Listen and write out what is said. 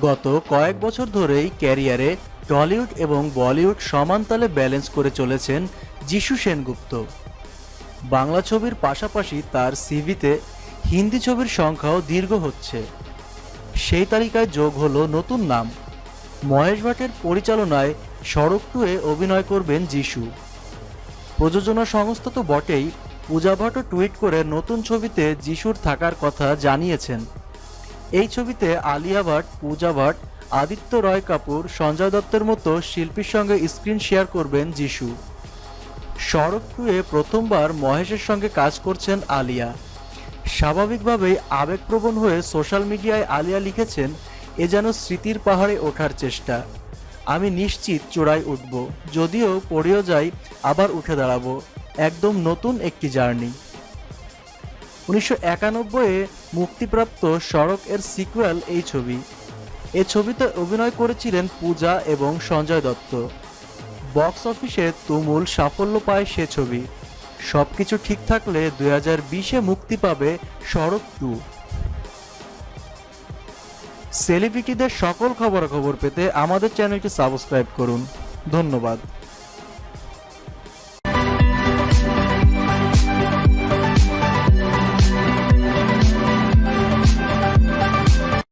গত কয়েক বছর ধরেই ক্যারিয়ারে টলিউড এবং বলিউড সমান তালে ব্যালেন্স করে চলেছেন যিশু সেনগুপ্ত। বাংলা ছবির পাশাপাশি তার সিভিতে হিন্দি ছবির সংখ্যাও দীর্ঘ হচ্ছে। সেই তালিকায় যোগ হলো নতুন নাম। মহেশ ভাটের পরিচালনায় সড়ক টুয়ে অভিনয় করবেন যিশু। প্রযোজনা সংস্থা তো বটেই, পূজা ভাটও টুইট করে নতুন ছবিতে যিশুর থাকার কথা জানিয়েছেন। এই ছবিতে আলিয়া ভাট, পূজা ভাট, আদিত্য রয় কাপুর, সঞ্জয় দত্তের মতো শিল্পীর সঙ্গে স্ক্রিন শেয়ার করবেন যিশু। সড়ক প্রথমবার মহেশের সঙ্গে কাজ করছেন আলিয়া। স্বাভাবিকভাবেই আবেগপ্রবণ হয়ে সোশ্যাল মিডিয়ায় আলিয়া লিখেছেন, এ যেন স্মৃতির পাহাড়ে ওঠার চেষ্টা। আমি নিশ্চিত চূড়ায় উঠব। যদিও পড়েও যাই, আবার উঠে দাঁড়াবো। একদম নতুন একটি জার্নি। উনিশশো একানব্বইয়ে মুক্তিপ্রাপ্ত সড়ক এর সিকুয়েল এই ছবি। এ ছবিতে অভিনয় করেছিলেন পূজা এবং সঞ্জয় দত্ত। বক্স অফিসে তুমুল সাফল্য পায় সে ছবি। সবকিছু ঠিক থাকলে দুই হাজার বিশে মুক্তি পাবে সড়ক টু। সেলিব্রিটিদের সকল খবরাখবর পেতে আমাদের চ্যানেলটি সাবস্ক্রাইব করুন। ধন্যবাদ।